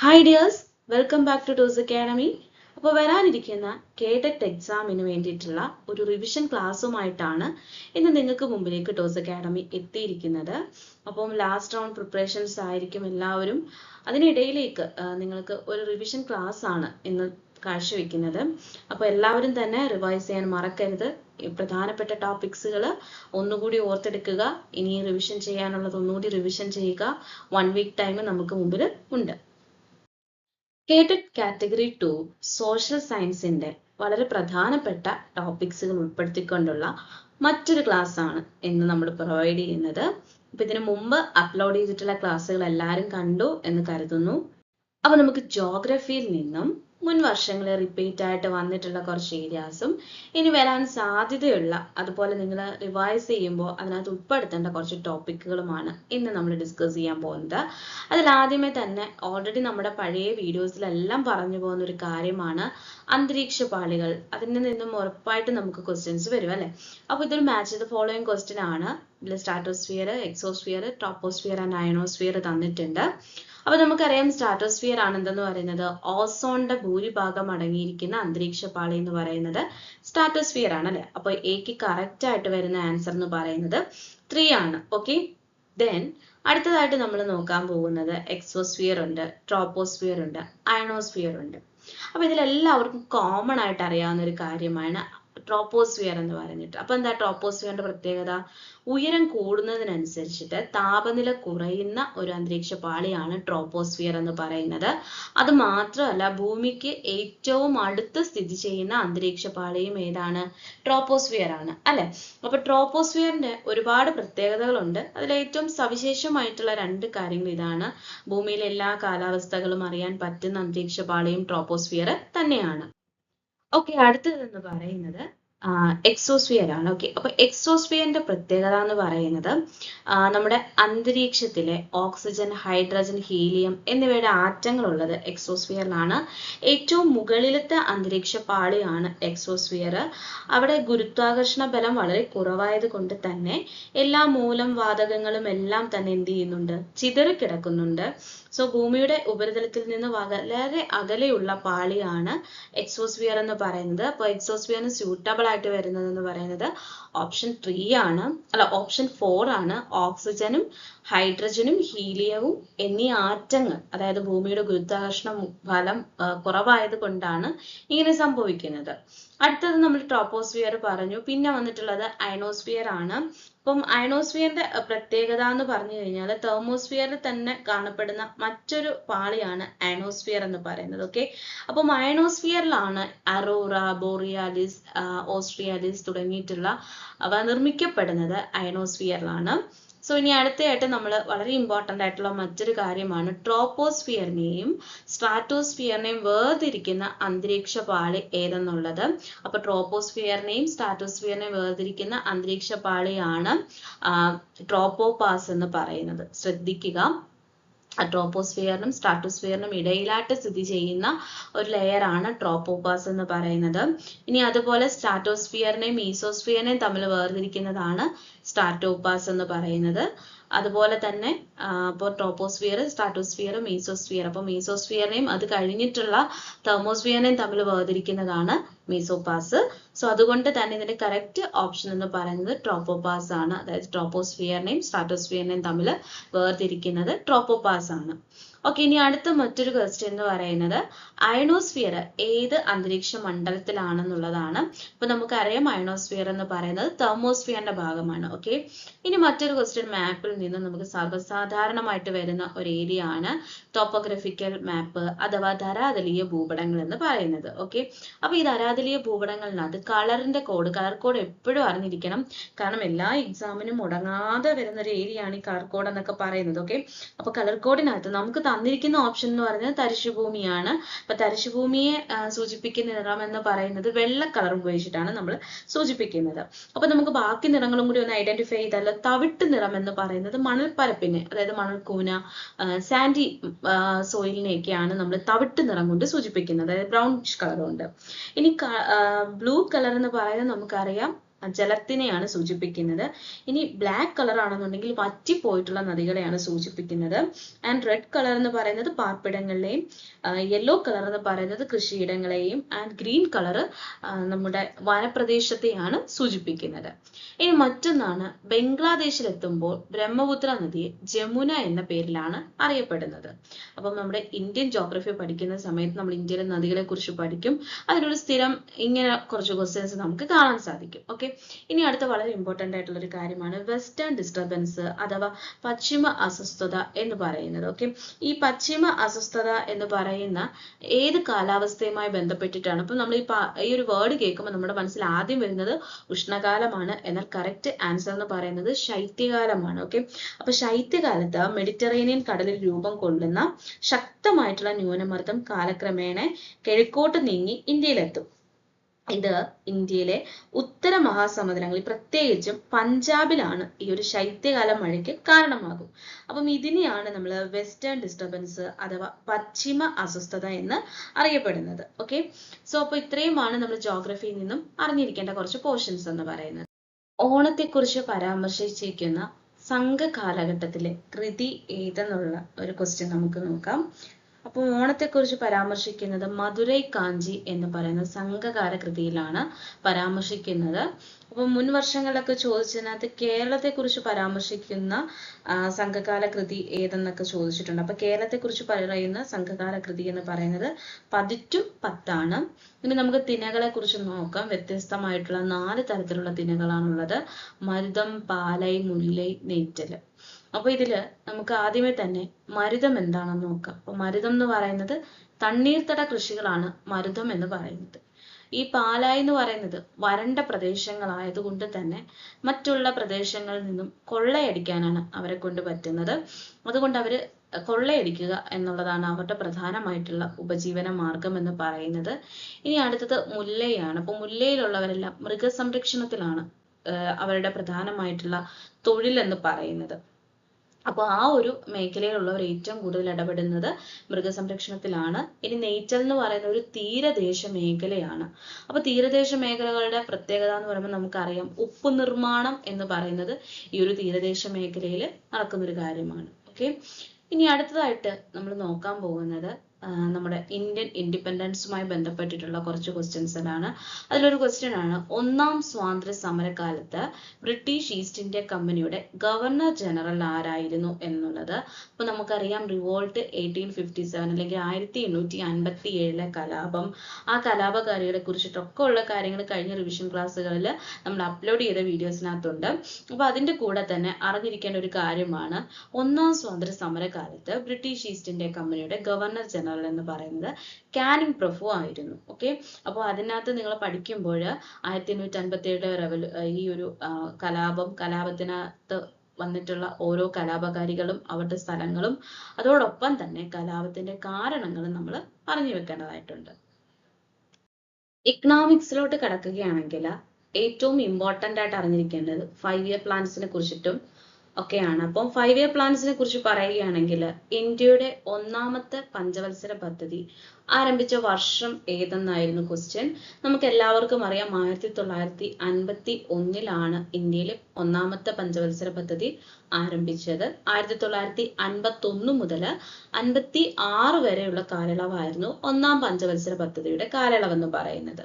Hi dears welcome back to two's academy അപ്പോൾ വരാനിരിക്കുന്ന cadet എക്സാമിന് വേണ്ടിയിട്ടുള്ള ഒരു റിവിഷൻ ക്ലാസ്സുമായിട്ടാണ് ഇന്ന് നിങ്ങൾക്ക് മുമ്പിലേക്ക് ടോസ് അക്കാഡമി എത്തിയിരിക്കുന്നത്. അപ്പം ലാസ്റ്റ് റൗണ്ട് പ്രിപ്പറേഷൻസ് ആയിരിക്കും എല്ലാവരും. അതിനിടയിലേക്ക് നിങ്ങൾക്ക് ഒരു റിവിഷൻ ക്ലാസ് ആണ് ഇന്ന് കാഴ്ചവെക്കുന്നത്. അപ്പോൾ എല്ലാവരും തന്നെ റിവൈസ് ചെയ്യാൻ മറക്കരുത്. പ്രധാനപ്പെട്ട ടോപ്പിക്സുകൾ ഒന്നുകൂടി ഓർത്തെടുക്കുക. ഇനി റിവിഷൻ ചെയ്യാനുള്ളത് ഒന്നുകൂടി റിവിഷൻ ചെയ്യുക. വൺ വീക്ക് ടൈം നമുക്ക് മുമ്പിൽ ഉണ്ട്. കേഡറ്റ് കാറ്റഗറി ടു സോഷ്യൽ സയൻസിന്റെ വളരെ പ്രധാനപ്പെട്ട ടോപ്പിക്സുകൾ ഉൾപ്പെടുത്തിക്കൊണ്ടുള്ള മറ്റൊരു ക്ലാസ് ആണ് ഇന്ന് നമ്മൾ പ്രൊവൈഡ് ചെയ്യുന്നത്. അപ്പൊ ഇതിനു മുമ്പ് അപ്ലോഡ് ചെയ്തിട്ടുള്ള ക്ലാസ്സുകൾ എല്ലാവരും കണ്ടു എന്ന് കരുതുന്നു. അപ്പൊ നമുക്ക് ജോഗ്രഫിയിൽ നിന്നും മുൻ വർഷങ്ങളിൽ റിപ്പീറ്റ് ആയിട്ട് വന്നിട്ടുള്ള കുറച്ച് ഏരിയാസും ഇനി വരാൻ സാധ്യതയുള്ള അതുപോലെ നിങ്ങൾ റിവൈസ് ചെയ്യുമ്പോൾ അതിനകത്ത് ഉൾപ്പെടുത്തേണ്ട കുറച്ച് ടോപ്പിക്കുകളുമാണ് ഇന്ന് നമ്മൾ ഡിസ്കസ് ചെയ്യാൻ പോകുന്നത്. അതിൽ ആദ്യമേ തന്നെ ഓൾറെഡി നമ്മുടെ പഴയ വീഡിയോസിലെല്ലാം പറഞ്ഞു പോകുന്ന ഒരു കാര്യമാണ് അന്തരീക്ഷ പാളികൾ. അതിൽ നിന്നും ഉറപ്പായിട്ട് നമുക്ക് ക്വസ്റ്റ്യൻസ് വരും അല്ലെ? അപ്പോൾ ഇതൊരു മാച്ച് ചെയ്ത് ഫോളോയിങ് ക്വസ്റ്റ്യൻ ആണ്. ഇതിൽ stratosphere exosphere troposphere and ionosphere തന്നിട്ടുണ്ട്. അപ്പൊ നമുക്കറിയാം സ്ട്രാറ്റോസ്ഫിയർ ആണെന്തെന്ന് പറയുന്നത് ഓസോണിന്റെ ഭൂരിഭാഗം അടങ്ങിയിരിക്കുന്ന അന്തരീക്ഷ പാളി എന്ന് പറയുന്നത് സ്ട്രാറ്റോസ്ഫിയർ ആണ് അല്ലെ? അപ്പൊ എക്ക് കറക്റ്റ് ആയിട്ട് വരുന്ന ആൻസർ എന്ന് പറയുന്നത് ത്രീ ആണ്. ഓക്കെ ദെൻ അടുത്തതായിട്ട് നമ്മൾ നോക്കാൻ പോകുന്നത് എക്സോസ്ഫിയർ ഉണ്ട് ട്രോപ്പോസ്ഫിയർ ഉണ്ട് അയണോസ്ഫിയർ ഉണ്ട്. അപ്പൊ ഇതിലെല്ലാവർക്കും കോമൺ ആയിട്ട് അറിയാവുന്ന ഒരു കാര്യമാണ് ട്രോപ്പോസ്ഫിയർ എന്ന് പറഞ്ഞിട്ട്. അപ്പൊ എന്താ ട്രോപ്പോസ്ഫിയറിന്റെ പ്രത്യേകത? ഉയരം കൂടുന്നതിനനുസരിച്ചിട്ട് താപനില കുറയുന്ന ഒരു അന്തരീക്ഷ പാളിയാണ് ട്രോപ്പോസ്ഫിയർ എന്ന് പറയുന്നത്. അത് മാത്രമല്ല ഭൂമിക്ക് ഏറ്റവും അടുത്ത് സ്ഥിതി ചെയ്യുന്ന അന്തരീക്ഷ പാളിയും ഏതാണ്? ട്രോപ്പോസ്ഫിയർ ആണ്. അല്ലെ? അപ്പൊ ട്രോപ്പോസ്ഫിയറിന്റെ ഒരുപാട് പ്രത്യേകതകളുണ്ട്. അതിൽ ഏറ്റവും സവിശേഷമായിട്ടുള്ള രണ്ട് കാര്യങ്ങൾ ഇതാണ്. ഭൂമിയിലെ എല്ലാ കാലാവസ്ഥകളും അറിയാൻ പറ്റുന്ന അന്തരീക്ഷ പാളിയും ട്രോപ്പോസ്ഫിയർ തന്നെയാണ്. ഓക്കെ അടുത്തതെന്ന് പറയുന്നത് എക്സോസ്ഫിയർ ആണ്. ഓക്കെ അപ്പൊ എക്സോസ്ഫിയറിന്റെ പ്രത്യേകത എന്ന് പറയുന്നത് നമ്മുടെ അന്തരീക്ഷത്തിലെ ഓക്സിജൻ ഹൈഡ്രജൻ ഹീലിയം എന്നിവയുടെ ആറ്റങ്ങൾ ഉള്ളത് എക്സോസ്ഫിയറിലാണ് ഏറ്റവും മുകളിലത്തെ അന്തരീക്ഷ പാളിയാണ് എക്സോസ്ഫിയർ അവിടെ ഗുരുത്വാകർഷണ ബലം വളരെ കുറവായത് കൊണ്ട് തന്നെ എല്ലാ മൂലം വാതകങ്ങളും എല്ലാം തന്നെ എന്ത് ചെയ്യുന്നുണ്ട്? ചിതറിക്കിടക്കുന്നുണ്ട്. സോ ഭൂമിയുടെ ഉപരിതലത്തിൽ നിന്ന് വളരെ അകലെയുള്ള പാളിയാണ് എക്സോസ്ഫിയർ എന്ന് പറയുന്നത്. അപ്പോൾ എക്സോസ്ഫിയറിന് സ്യൂട്ടബിൾ ആയിട്ട് വരുന്നത് എന്ന് പറയുന്നത് ഓപ്ഷൻ ത്രീ ആണ്. അല്ല ഓപ്ഷൻ ഫോർ ആണ്. ഓക്സിജനും ഹൈഡ്രജനും ഹീലിയവും എന്നീ ആറ്റങ്ങൾ അതായത് ഭൂമിയുടെ ഗുരുത്വാകർഷണ ഫലം കുറവായത് കൊണ്ടാണ് ഇങ്ങനെ സംഭവിക്കുന്നത്. അടുത്തത് നമ്മൾ ട്രോപ്പോസ്ഫിയർ പറഞ്ഞു. പിന്നെ വന്നിട്ടുള്ളത് അയനോസ്ഫിയർ ആണ്. അപ്പം അയണോസ്ഫിയറിന്റെ പ്രത്യേകത എന്ന് പറഞ്ഞു കഴിഞ്ഞാൽ തെർമോസ്ഫിയറിൽ തന്നെ കാണപ്പെടുന്ന മറ്റൊരു പാളിയാണ് അയണോസ്ഫിയർ എന്ന് പറയുന്നത് ഓക്കെ അപ്പം അയണോസ്ഫിയറിലാണ് അറോറ ബോറിയാലിസ് ഓസ്ട്രിയാലിസ് തുടങ്ങിയിട്ടുള്ള അവ നിർമ്മിക്കപ്പെടുന്നത് അയണോസ്ഫിയറിലാണ് സോ ഇനി അടുത്തതായിട്ട് നമ്മൾ വളരെ ഇമ്പോർട്ടന്റ് ആയിട്ടുള്ള മറ്റൊരു കാര്യമാണ് ട്രോപ്പോസ്ഫിയറിനെയും സ്ട്രാറ്റോസ്ഫിയറിനെയും വേർതിരിക്കുന്ന അന്തരീക്ഷ പാളി ഏതെന്നുള്ളത്. അപ്പൊ ട്രോപ്പോസ്ഫിയറിനെയും സ്ട്രാറ്റോസ്ഫിയറിനെയും വേർതിരിക്കുന്ന അന്തരീക്ഷ പാളിയാണ് ട്രോപ്പോപാസ് എന്ന് പറയുന്നത്. ശ്രദ്ധിക്കുക. ട്രോപ്പോസ്ഫിയറിനും സ്ട്രാറ്റോസ്ഫിയറിനും ഇടയിലായിട്ട് സ്ഥിതി ചെയ്യുന്ന ഒരു ലെയർ ആണ് ട്രോപ്പോപാസ് എന്ന് പറയുന്നത്. ഇനി അതുപോലെ സ്ട്രാറ്റോസ്ഫിയറിനെയും മീസോസ്ഫിയറിനെയും തമ്മിൽ വേർതിരിക്കുന്നതാണ് സ്ട്രാറ്റോപാസ് എന്ന് പറയുന്നത്. അതുപോലെ തന്നെ ഇപ്പോൾ ട്രോപ്പോസ്ഫിയർ സ്ട്രാറ്റോസ്ഫിയർ മീസോസ്ഫിയർ അപ്പോൾ മീസോസ്ഫിയറിനെയും അത് കഴിഞ്ഞിട്ടുള്ള തെർമോസ്ഫിയറിനെയും തമ്മിൽ വേർതിരിക്കുന്നതാണ് മീസോപാസ് സോ അതുകൊണ്ട് തന്നെ ഇതിന്റെ കറക്റ്റ് ഓപ്ഷൻ എന്ന് പറയുന്നത് ട്രോപ്പോപാസ് ആണ്. അതായത് ട്രോപ്പോസ്ഫിയറിനെയും സ്ട്രാറ്റോസ്ഫിയറിനെയും തമ്മിൽ വേർതിരിക്കുന്നത് ട്രോപ്പോപാസ് ആണ്. ഓക്കെ ഇനി അടുത്ത മറ്റൊരു ക്വസ്റ്റ്യൻ എന്ന് പറയുന്നത് അയണോസ്ഫിയർ ഏത് അന്തരീക്ഷ മണ്ഡലത്തിലാണെന്നുള്ളതാണ്. അപ്പൊ നമുക്കറിയാം അയണോസ്ഫിയർ എന്ന് പറയുന്നത് തെർമോസ്ഫിയറിന്റെ ഭാഗമാണ്. ഓക്കെ ഇനി മറ്റൊരു ക്വസ്റ്റ്യൻ മാപ്പിൽ നിന്ന് നമുക്ക് സർവസാധാരണമായിട്ട് വരുന്ന ഒരു ഏരിയ ആണ് ടോപ്പോഗ്രഫിക്കൽ മാപ്പ് അഥവാ ധരാതലീയ ഭൂപടങ്ങൾ എന്ന് പറയുന്നത്. ഓക്കെ അപ്പൊ ഈ ധരാതലീയ ഭൂപടങ്ങളിനകത്ത് കളറിന്റെ കോഡ് കളർ കോഡ് എപ്പോഴും അറിഞ്ഞിരിക്കണം. കാരണം എല്ലാ എക്സാമിനും മുടങ്ങാതെ വരുന്ന ഒരു ഏരിയ ആണ് ഈ കളർ കോഡ് എന്നൊക്കെ പറയുന്നത്. ഓക്കെ അപ്പൊ കളർ കോഡിനകത്ത് നമുക്ക് തന്നിരിക്കുന്ന ഓപ്ഷൻ എന്ന് പറയുന്നത് തരിശുഭൂമിയാണ്. അപ്പൊ തരിശുഭൂമിയെ സൂചിപ്പിക്കുന്ന നിറം എന്ന് പറയുന്നത് വെള്ള കളർ ഉപയോഗിച്ചിട്ടാണ് നമ്മൾ സൂചിപ്പിക്കുന്നത്. അപ്പൊ നമുക്ക് ബാക്കി നിറങ്ങളും കൂടി ഒന്ന് ഐഡന്റിഫൈ ചെയ്താൽ തവിട്ട് നിറം എന്ന് പറയുന്നത് മണൽപ്പരപ്പിനെ അതായത് മണൽക്കൂന സാൻഡി സോയിലിനെയൊക്കെയാണ് നമ്മൾ തവിട്ട് നിറം കൊണ്ട് സൂചിപ്പിക്കുന്നത്. അതായത് ബ്രൗൺ കളർ കൊണ്ട്. ഇനി ബ്ലൂ കളർ എന്ന് പറയുന്നത് നമുക്കറിയാം. ജലത്തിനെയാണ് സൂചിപ്പിക്കുന്നത്. ഇനി ബ്ലാക്ക് കളർ ആണെന്നുണ്ടെങ്കിൽ വറ്റിപ്പോയിട്ടുള്ള നദികളെയാണ് സൂചിപ്പിക്കുന്നത്. ആൻഡ് റെഡ് കളർ എന്ന് പറയുന്നത് പാർപ്പിടങ്ങളെയും യെല്ലോ കളർ എന്ന് പറയുന്നത് കൃഷിയിടങ്ങളെയും ആൻഡ് ഗ്രീൻ കളർ നമ്മുടെ വനപ്രദേശത്തെയാണ് സൂചിപ്പിക്കുന്നത്. ഇനി മറ്റൊന്നാണ് ബംഗ്ലാദേശിൽ എത്തുമ്പോൾ ബ്രഹ്മപുത്ര നദി ജമുന എന്ന പേരിലാണ് അറിയപ്പെടുന്നത്. അപ്പം നമ്മുടെ ഇന്ത്യൻ ജോഗ്രഫി പഠിക്കുന്ന സമയത്ത് നമ്മൾ ഇന്ത്യയിലെ നദികളെ കുറിച്ച് പഠിക്കും. അതിനൊരു സ്ഥിരം ഇങ്ങനെ കുറച്ച് ക്വസ്റ്റ്യൻസ് നമുക്ക് കാണാൻ സാധിക്കും. ഓക്കെ ഇനി അടുത്ത വളരെ ഇമ്പോർട്ടന്റ് ആയിട്ടുള്ള ഒരു കാര്യമാണ് വെസ്റ്റേൺ ഡിസ്റ്റർബൻസ് അഥവാ പശ്ചിമ അസ്വസ്ഥത എന്ന് പറയുന്നത് ഓക്കെ ഈ പശ്ചിമ അസ്വസ്ഥത എന്ന് പറയുന്ന ഏത് കാലാവസ്ഥയുമായി ബന്ധപ്പെട്ടിട്ടാണ്? അപ്പം നമ്മൾ ഈ ഈ ഒരു വേർഡ് കേൾക്കുമ്പോൾ നമ്മുടെ മനസ്സിൽ ആദ്യം വരുന്നത് ഉഷ്ണകാലമാണ്. എന്നാൽ കറക്റ്റ് ആൻസർ എന്ന് പറയുന്നത് ശൈത്യകാലമാണ് ഓക്കെ അപ്പൊ ശൈത്യകാലത്ത് മെഡിറ്ററേനിയൻ കടലിൽ രൂപം കൊള്ളുന്ന ശക്തമായിട്ടുള്ള ന്യൂനമർദ്ദം കാലക്രമേണ കിഴക്കോട്ട് നീങ്ങി ഇന്ത്യയിലെത്തും. ഇത് ഇന്ത്യയിലെ ഉത്തര മഹാസമുദ്രങ്ങളിൽ പ്രത്യേകിച്ചും പഞ്ചാബിലാണ് ഈ ഒരു ശൈത്യകാല മഴയ്ക്ക് കാരണമാകും. അപ്പം ഇതിനെയാണ് നമ്മൾ വെസ്റ്റേൺ ഡിസ്റ്റർബൻസ് അഥവാ പശ്ചിമ അസ്വസ്ഥത എന്ന് അറിയപ്പെടുന്നത്. ഓക്കെ സോ അപ്പോൾ ഇത്രയുമാണ് നമ്മൾ ജോഗ്രഫിയിൽ നിന്നും അറിഞ്ഞിരിക്കേണ്ട കുറച്ച് പോർഷൻസ് എന്ന് പറയുന്നത്. ഓണത്തെക്കുറിച്ച് പരാമർശിച്ചിരിക്കുന്ന സംഘ കാലഘട്ടത്തിലെ കൃതി ഏതെന്നുള്ള ഒരു ക്വസ്റ്റ്യൻ നമുക്ക് നോക്കാം. അപ്പോൾ ഓണത്തെക്കുറിച്ച് പരാമർശിക്കുന്നത് മധുരൈ കാഞ്ചി എന്ന് പറയുന്ന സംഘകാല കൃതിയിലാണ് പരാമർശിക്കുന്നത്. അപ്പോൾ മുൻ വർഷങ്ങളിലൊക്കെ ചോദിച്ചതിനകത്ത് കേരളത്തെക്കുറിച്ച് പരാമർശിക്കുന്ന സംഘകാല കൃതി ഏതെന്നൊക്കെ ചോദിച്ചിട്ടുണ്ട്. അപ്പോൾ കേരളത്തെക്കുറിച്ച് പറയുന്ന സംഘകാല കൃതി എന്ന് പറയുന്നത് പതിറ്റും പത്താണ്. ഇനി നമുക്ക് തിനകളെ കുറിച്ച് നോക്കാം. വ്യത്യസ്തമായിട്ടുള്ള നാല് തരത്തിലുള്ള തിനകളാണുള്ളത്. മരുതം പാലൈ മുല്ലൈ നെയ്റ്റൽ അപ്പൊ ഇതിൽ നമുക്ക് ആദ്യമേ തന്നെ മരുതം എന്താണെന്ന് നോക്കാം. അപ്പൊ മരുതം എന്ന് പറയുന്നത് തണ്ണീർത്തട കൃഷികളാണ് മരുതം എന്ന് പറയുന്നത്. ഈ പാലായി എന്ന് പറയുന്നത് വരണ്ട പ്രദേശങ്ങളായതുകൊണ്ട് തന്നെ മറ്റുള്ള പ്രദേശങ്ങളിൽ നിന്നും കൊള്ളയടിക്കാനാണ് അവരെ കൊണ്ട് പറ്റുന്നത്. അതുകൊണ്ട് അവർ കൊള്ളയടിക്കുക എന്നുള്ളതാണ് അവരുടെ പ്രധാനമായിട്ടുള്ള ഉപജീവന മാർഗം എന്ന് പറയുന്നത്. ഇനി അടുത്തത് മുല്ലയാണ്. അപ്പൊ മുല്ലയിലുള്ളവരെല്ലാം മൃഗസംരക്ഷണത്തിലാണ് അവരുടെ പ്രധാനമായിട്ടുള്ള തൊഴിൽ എന്ന് പറയുന്നത്. അപ്പോൾ ആ ഒരു മേഖലയിലുള്ളവർ ഏറ്റവും കൂടുതൽ ഇടപെടുന്നത് മൃഗസംരക്ഷണത്തിലാണ്. ഇനി നെയ്ച്ചൽ എന്ന് പറയുന്ന ഒരു തീരദേശ മേഖലയാണ്. അപ്പൊ തീരദേശ മേഖലകളുടെ പ്രത്യേകത എന്ന് പറയുമ്പോൾ നമുക്കറിയാം ഉപ്പ് നിർമ്മാണം എന്ന് പറയുന്നത് ഈ ഒരു തീരദേശ മേഖലയിൽ നടക്കുന്ന ഒരു കാര്യമാണ്. ഓക്കെ ഇനി അടുത്തതായിട്ട് നമ്മൾ നോക്കാൻ പോകുന്നത് നമ്മുടെ ഇന്ത്യൻ ഇൻഡിപെൻഡൻസുമായി ബന്ധപ്പെട്ടിട്ടുള്ള കുറച്ച് ക്വസ്റ്റ്യൻസിലാണ് അതിലൊരു ക്വസ്റ്റ്യൻ ആണ്. ഒന്നാം സ്വാതന്ത്ര്യ സമരകാലത്ത് ബ്രിട്ടീഷ് ഈസ്റ്റ് ഇന്ത്യ കമ്പനിയുടെ ഗവർണർ ജനറൽ ആരായിരുന്നു എന്നുള്ളത്? അപ്പൊ നമുക്കറിയാം റിവോൾട്ട് എയ്റ്റീൻ ഫിഫ്റ്റി സെവൻ അല്ലെങ്കിൽ ആയിരത്തി എണ്ണൂറ്റി അൻപത്തി ഏഴിലെ കലാപം. ആ കലാപകാരികളെ കുറിച്ചിട്ടൊക്കെ ഉള്ള കാര്യങ്ങൾ കഴിഞ്ഞ റിവിഷൻ ക്ലാസ്സുകളിൽ നമ്മൾ അപ്ലോഡ് ചെയ്ത വീഡിയോസിനകത്തുണ്ട് അപ്പൊ അതിന്റെ കൂടെ തന്നെ അറിഞ്ഞിരിക്കേണ്ട ഒരു കാര്യമാണ്. ഒന്നാം സ്വാതന്ത്ര്യ സമരകാലത്ത് ബ്രിട്ടീഷ് ഈസ്റ്റ് ഇന്ത്യ കമ്പനിയുടെ ഗവർണർ ജനറൽ എന്ന് പറയുന്നത് കാനിങ് പ്രഭു ആയിരുന്നു. ഓക്കെ അപ്പോൾ അതിനകത്ത് നിങ്ങൾ പഠിക്കുമ്പോൾ ആയിരത്തി എണ്ണൂറ്റി അൻപത്തി ഏഴ് റെവലു ഈ ഒരു കലാപം കലാപത്തിനകത്ത് വന്നിട്ടുള്ള ഓരോ കലാപകാരികളും അവരുടെ സ്ഥലങ്ങളും അതോടൊപ്പം തന്നെ കലാപത്തിന്റെ കാരണങ്ങളും നമ്മൾ പറഞ്ഞു വെക്കേണ്ടതായിട്ടുണ്ട്. ഇക്കണോമിക്സിലോട്ട് കടക്കുകയാണെങ്കിൽ ഏറ്റവും ഇമ്പോർട്ടന്റ് ആയിട്ട് അറിഞ്ഞിരിക്കേണ്ടത് ഫൈവ് ഇയർ പ്ലാൻസിനെ കുറിച്ചിട്ടും ഒക്കെയാണ്. അപ്പം ഫൈവ് ഇയർ പ്ലാൻസിനെ കുറിച്ച് പറയുകയാണെങ്കിൽ ഇന്ത്യയുടെ ഒന്നാമത്തെ പഞ്ചവത്സര പദ്ധതി ആരംഭിച്ച വർഷം ഏതെന്നായിരുന്നു ക്വസ്റ്റ്യൻ നമുക്ക് എല്ലാവർക്കും അറിയാം ആയിരത്തി തൊള്ളായിരത്തി അൻപത്തി ഒന്നിലാണ് ഇന്ത്യയിലെ ഒന്നാമത്തെ പഞ്ചവത്സര പദ്ധതി ആരംഭിച്ചത്. ആയിരത്തി തൊള്ളായിരത്തി അൻപത്തി ഒന്ന് മുതൽ അൻപത്തി ആറ് വരെയുള്ള കാലയളവായിരുന്നു ഒന്നാം പഞ്ചവത്സര പദ്ധതിയുടെ കാലയളവ് എന്ന് പറയുന്നത്.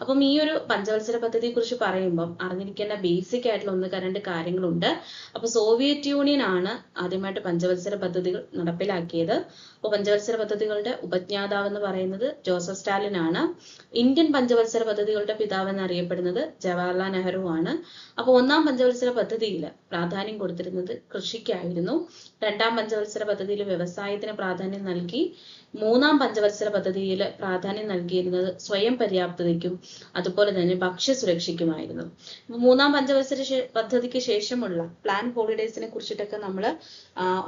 അപ്പം ഈ ഒരു പഞ്ചവത്സര പദ്ധതിയെ കുറിച്ച് പറയുമ്പം അറിഞ്ഞിരിക്കേണ്ട ബേസിക് ആയിട്ടുള്ള ഒന്ന് രണ്ട് കാര്യങ്ങളുണ്ട്. അപ്പൊ സോവിയറ്റ് യൂണിയൻ ആണ് ആദ്യമായിട്ട് പഞ്ചവത്സര പദ്ധതികൾ നടപ്പിലാക്കിയത്. അപ്പോൾ പഞ്ചവത്സര പദ്ധതികളുടെ ഉപജ്ഞാതാവ് എന്ന് പറയുന്നത് ജോസഫ് സ്റ്റാലിൻ ആണ് ഇന്ത്യൻ പഞ്ചവത്സര പദ്ധതികളുടെ പിതാവ് എന്നറിയപ്പെടുന്നത് ജവഹർലാൽ നെഹ്റു ആണ്. അപ്പോൾ ഒന്നാം പഞ്ചവത്സര പദ്ധതിയിൽ പ്രാധാന്യം കൊടുത്തിരുന്നത് കൃഷിക്കായിരുന്നു. രണ്ടാം പഞ്ചവത്സര പദ്ധതിയിൽ വ്യവസായത്തിന് പ്രാധാന്യം നൽകി. മൂന്നാം പഞ്ചവത്സര പദ്ധതിയിൽ പ്രാധാന്യം നൽകിയിരുന്നത് സ്വയം പര്യാപ്തതയ്ക്കും അതുപോലെ തന്നെ ഭക്ഷ്യസുരക്ഷയ്ക്കുമായിരുന്നു സുരക്ഷയ്ക്കുമായിരുന്നു. മൂന്നാം പഞ്ചവത്സര പദ്ധതിക്ക് ശേഷമുള്ള പ്ലാൻ ഹോളിഡേസിനെ കുറിച്ചിട്ടൊക്കെ നമ്മൾ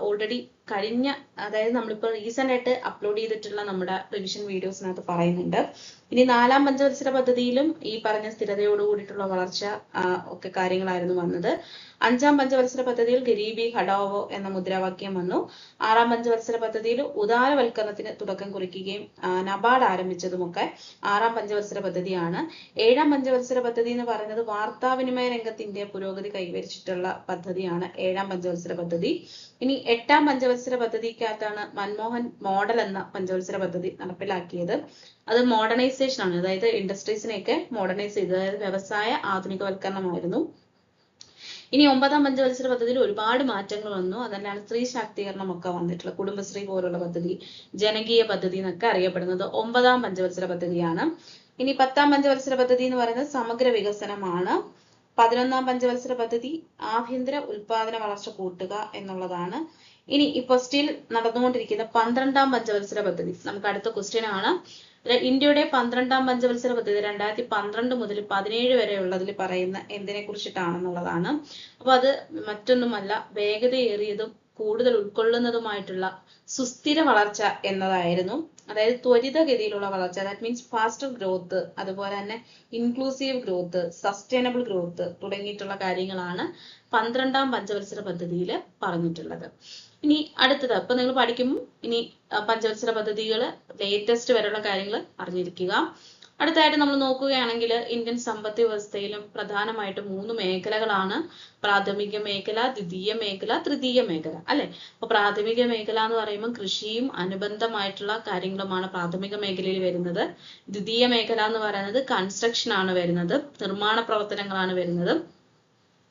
ഓൾറെഡി കഴിഞ്ഞ അതായത് നമ്മളിപ്പോൾ റീസെന്റ് ആയിട്ട് അപ്ലോഡ് ചെയ്തിട്ടുള്ള നമ്മുടെ റിവിഷൻ വീഡിയോസിനകത്ത് പറയുന്നുണ്ട്. ഇനി നാലാം പഞ്ചവത്സര പദ്ധതിയിലും ഈ പറഞ്ഞ സ്ഥിരതയോട് കൂടിയിട്ടുള്ള വളർച്ച ഒക്കെ കാര്യങ്ങളായിരുന്നു വന്നത്. അഞ്ചാം പഞ്ചവത്സര പദ്ധതിയിൽ ഗരീബി ഹടാവോ എന്ന മുദ്രാവാക്യം വന്നു. ആറാം പഞ്ചവത്സര പദ്ധതിയിൽ ഉദാരവൽക്കരണത്തിന് തുടക്കം കുറിക്കുകയും നബാർഡ് ആരംഭിച്ചതുമൊക്കെ ആറാം പഞ്ചവത്സര പദ്ധതിയാണ്. ഏഴാം പഞ്ചവത്സര പദ്ധതി എന്ന് പറയുന്നത് വാർത്താവിനിമയ രംഗത്ത് ഇന്ത്യ പുരോഗതി കൈവരിച്ചിട്ടുള്ള പദ്ധതിയാണ് ഏഴാം പഞ്ചവത്സര പദ്ധതി. ഇനി എട്ടാം പഞ്ചവത്സര പദ്ധതിക്കകത്താണ് മൻമോഹൻ മോഡൽ എന്ന പഞ്ചവത്സര പദ്ധതി നടപ്പിലാക്കിയത്. അത് മോഡേണൈസേഷൻ ആണ് അതായത് ഇൻഡസ്ട്രീസിനെയൊക്കെ മോഡേണൈസ് ചെയ്തത്. അതായത് വ്യവസായ ആധുനികവൽക്കരണമായിരുന്നു. ഇനി ഒമ്പതാം പഞ്ചവത്സര പദ്ധതിയിൽ ഒരുപാട് മാറ്റങ്ങൾ വന്നു. അതല്ലാണ്ട് സ്ത്രീ ശാക്തീകരണം ഒക്കെ വന്നിട്ടുള്ള കുടുംബശ്രീ പോലുള്ള പദ്ധതി ജനകീയ പദ്ധതി എന്നൊക്കെ അറിയപ്പെടുന്നത് ഒമ്പതാം പഞ്ചവത്സര പദ്ധതിയാണ്. ഇനി പത്താം പഞ്ചവത്സര പദ്ധതി എന്ന് പറയുന്നത് സമഗ്ര വികസനമാണ്. പതിനൊന്നാം പഞ്ചവത്സര പദ്ധതി ആഭ്യന്തര ഉൽപാദന വളർച്ച കൂട്ടുക എന്നുള്ളതാണ്. ഇനി ഇപ്പൊ സ്റ്റിൽ നടന്നുകൊണ്ടിരിക്കുന്ന പന്ത്രണ്ടാം പഞ്ചവത്സര പദ്ധതി. നമുക്ക് അടുത്ത ക്വസ്റ്റ്യൻ ആണ്. ഇന്ത്യയുടെ പന്ത്രണ്ടാം പഞ്ചവത്സര പദ്ധതി രണ്ടായിരത്തി പന്ത്രണ്ട് മുതൽ പതിനേഴ് വരെ ഉള്ളതിൽ പറയുന്ന എന്തിനെ കുറിച്ചിട്ടാണെന്നുള്ളതാണ്. അപ്പൊ അത് മറ്റൊന്നുമല്ല വേഗതയേറിയതും കൂടുതൽ ഉൾക്കൊള്ളുന്നതുമായിട്ടുള്ള സുസ്ഥിര വളർച്ച എന്നതായിരുന്നു. അതായത് ത്വരിതഗതിയിലുള്ള വളർച്ച ദാറ്റ് മീൻസ് ഫാസ്റ്റർ ഗ്രോത്ത് അതുപോലെ തന്നെ ഇൻക്ലൂസീവ് ഗ്രോത്ത് സസ്റ്റൈനബിൾ ഗ്രോത്ത് തുടങ്ങിയിട്ടുള്ള കാര്യങ്ങളാണ് പന്ത്രണ്ടാം പഞ്ചവത്സര പദ്ധതിയിൽ പറഞ്ഞിട്ടുള്ളത്. ഇനി അടുത്തത് അപ്പൊ നിങ്ങൾ പഠിക്കുമ്പോൾ ഇനി പഞ്ചവത്സര പദ്ധതികൾ ലേറ്റസ്റ്റ് വരെയുള്ള കാര്യങ്ങൾ അറിഞ്ഞിരിക്കുക. അടുത്തായിട്ട് നമ്മൾ നോക്കുകയാണെങ്കിൽ ഇന്ത്യൻ സമ്പദ് വ്യവസ്ഥയിലും പ്രധാനമായിട്ട് മൂന്ന് മേഖലകളാണ്. പ്രാഥമിക മേഖല ദ്വിതീയ മേഖല തൃതീയ മേഖല അല്ലെ? അപ്പൊ പ്രാഥമിക മേഖല എന്ന് പറയുമ്പോൾ കൃഷിയും അനുബന്ധമായിട്ടുള്ള കാര്യങ്ങളുമാണ് പ്രാഥമിക മേഖലയിൽ വരുന്നത്. ദ്വിതീയ മേഖല എന്ന് പറയുന്നത് കൺസ്ട്രക്ഷൻ ആണ് വരുന്നത്. നിർമ്മാണ പ്രവർത്തനങ്ങളാണ് വരുന്നത്.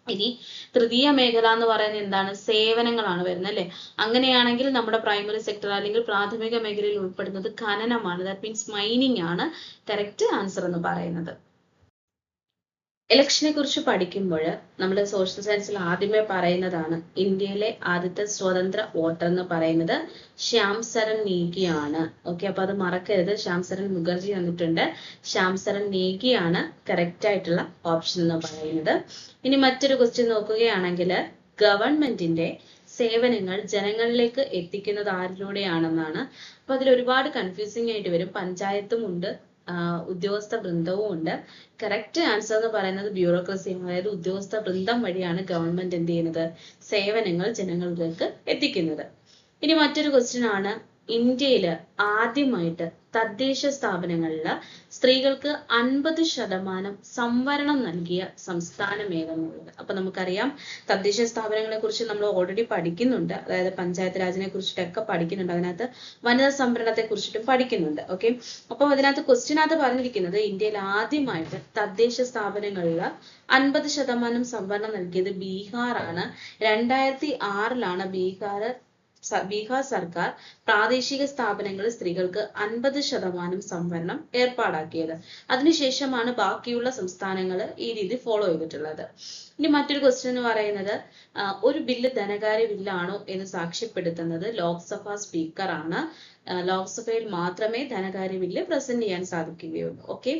ഇനി തൃതീയ മേഖല എന്ന് പറയുന്നത് എന്താണ്? സേവനങ്ങളാണ് വരുന്നത് അല്ലെ? അങ്ങനെയാണെങ്കിൽ നമ്മുടെ പ്രൈമറി സെക്ടർ അല്ലെങ്കിൽ പ്രാഥമിക മേഖലയിൽ ഉൾപ്പെടുന്നത് ഖനനമാണ്. ദാറ്റ് മീൻസ് മൈനിങ് ആണ് കറക്റ്റ് ആൻസർ എന്ന് പറയുന്നത്. ഇലക്ഷനെ കുറിച്ച് പഠിക്കുമ്പോൾ നമ്മൾ സോഷ്യൽ സയൻസിൽ ആദ്യമേ പറയുന്നതാണ് ഇന്ത്യയിലെ ആദ്യത്തെ സ്വതന്ത്ര വോട്ടർ എന്ന് പറയുന്നത് ശ്യാം സരൺ നേഗിയാണ്. ഓക്കെ അപ്പൊ അത് മറക്കരുത്. ശ്യാം സരൺ മുഖർജി വന്നിട്ടുണ്ട്. ശ്യാം സരൺ നേഗിയാണ് കറക്റ്റ് ആയിട്ടുള്ള ഓപ്ഷൻ എന്ന് പറയുന്നത്. ഇനി മറ്റൊരു ക്വസ്റ്റ്യൻ നോക്കുകയാണെങ്കിൽ ഗവൺമെന്റിന്റെ സേവനങ്ങൾ ജനങ്ങളിലേക്ക് എത്തിക്കുന്നത് ആരിലൂടെയാണെന്നാണ്. അപ്പൊ അതിൽ ഒരുപാട് കൺഫ്യൂസിംഗ് ആയിട്ട് വരും. പഞ്ചായത്തും ഉണ്ട് ഉദ്യോഗസ്ഥ വൃന്ദവും ഉണ്ട്. കറക്റ്റ് ആൻസർ എന്ന് പറയുന്നത് ബ്യൂറോക്രസി അതായത് ഉദ്യോഗസ്ഥ വൃന്ദം വഴിയാണ് ഗവൺമെന്റ് എന്ത് ചെയ്യുന്നത്? സേവനങ്ങൾ ജനങ്ങളിലേക്ക് എത്തിക്കുന്നത്. ഇനി മറ്റൊരു ക്വസ്റ്റ്യൻ ആണ്. ഇന്ത്യയിൽ ആദ്യമായിട്ട് തദ്ദേശ സ്ഥാപനങ്ങളിൽ സ്ത്രീകൾക്ക് അൻപത് ശതമാനം സംവരണം നൽകിയ സംസ്ഥാനം ഏതെന്നുള്ളത്. അപ്പൊ നമുക്കറിയാം തദ്ദേശ സ്ഥാപനങ്ങളെ കുറിച്ച് നമ്മൾ ഓൾറെഡി പഠിക്കുന്നുണ്ട്. അതായത് പഞ്ചായത്ത് രാജിനെ കുറിച്ചിട്ടൊക്കെ പഠിക്കുന്നുണ്ട്. അതിനകത്ത് വനിതാ സംവരണത്തെ കുറിച്ചിട്ടും പഠിക്കുന്നുണ്ട്. ഓക്കെ അപ്പൊ അതിനകത്ത് ക്വസ്റ്റ്യനകത്ത് പറഞ്ഞിരിക്കുന്നത് ഇന്ത്യയിൽ ആദ്യമായിട്ട് തദ്ദേശ സ്ഥാപനങ്ങളിൽ അൻപത് ശതമാനം സംവരണം നൽകിയത് ബീഹാർ ആണ് രണ്ടായിരത്തി ആറിലാണ് ബീഹാർ ബീഹാർ സർക്കാർ പ്രാദേശിക സ്ഥാപനങ്ങളിൽ സ്ത്രീകൾക്ക് അൻപത് ശതമാനം സംവരണം ഏർപ്പാടാക്കിയത്. അതിനുശേഷമാണ് ബാക്കിയുള്ള സംസ്ഥാനങ്ങൾ ഈ രീതി ഫോളോ ചെയ്തിട്ടുള്ളത്. ഇനി മറ്റൊരു ക്വസ്റ്റ്യൻ എന്ന് പറയുന്നത് ഒരു ബില്ല് ധനകാര്യ ബില്ലാണോ എന്ന് സാക്ഷ്യപ്പെടുത്തുന്നത് ലോക്സഭാ സ്പീക്കറാണ്. ലോക്സഭയിൽ മാത്രമേ ധനകാര്യ ബില്ല് പ്രസന്റ് ചെയ്യാൻ സാധിക്കുകയുള്ളൂ. ഓക്കെ?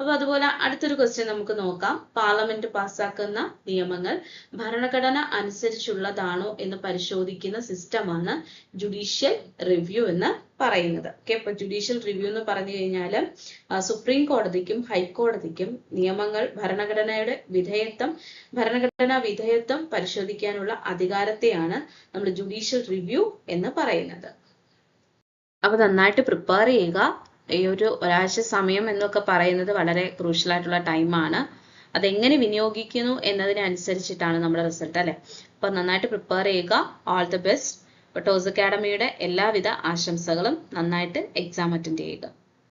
അപ്പൊ അതുപോലെ അടുത്തൊരു ക്വസ്റ്റ്യൻ നമുക്ക് നോക്കാം. പാർലമെന്റ് പാസ്സാക്കുന്ന നിയമങ്ങൾ ഭരണഘടന അനുസരിച്ചുള്ളതാണോ എന്ന് പരിശോധിക്കുന്ന സിസ്റ്റമാണ് ജുഡീഷ്യൽ റിവ്യൂ എന്ന് പറയുന്നത്. ഓക്കെ അപ്പൊ ജുഡീഷ്യൽ റിവ്യൂ എന്ന് പറഞ്ഞു കഴിഞ്ഞാൽ ആ, സുപ്രീം കോടതിക്കും ഹൈക്കോടതിക്കും നിയമങ്ങൾ ഭരണഘടനയുടെ വിധേയത്വം ഭരണഘടനാ വിധേയത്വം പരിശോധിക്കാനുള്ള അധികാരത്തെയാണ് നമ്മൾ ജുഡീഷ്യൽ റിവ്യൂ എന്ന് പറയുന്നത്. അപ്പൊ നന്നായിട്ട് പ്രിപ്പയർ ചെയ്യുക. ഈ ഒരു ഒരാഴ്ച സമയം എന്നൊക്കെ പറയുന്നത് വളരെ ക്രൂഷ്യൽ ആയിട്ടുള്ള ടൈമാണ് അതെങ്ങനെ വിനിയോഗിക്കുന്നു എന്നതിനനുസരിച്ചിട്ടാണ് നമ്മുടെ റിസൾട്ട് അല്ലെ? അപ്പൊ നന്നായിട്ട് പ്രിപ്പയർ ചെയ്യുക. ഓൾ ദി ബെസ്റ്റ് ടോസ് അക്കാഡമിയുടെ എല്ലാവിധ ആശംസകളും നന്നായിട്ട് എക്സാം അറ്റൻഡ് ചെയ്യുക.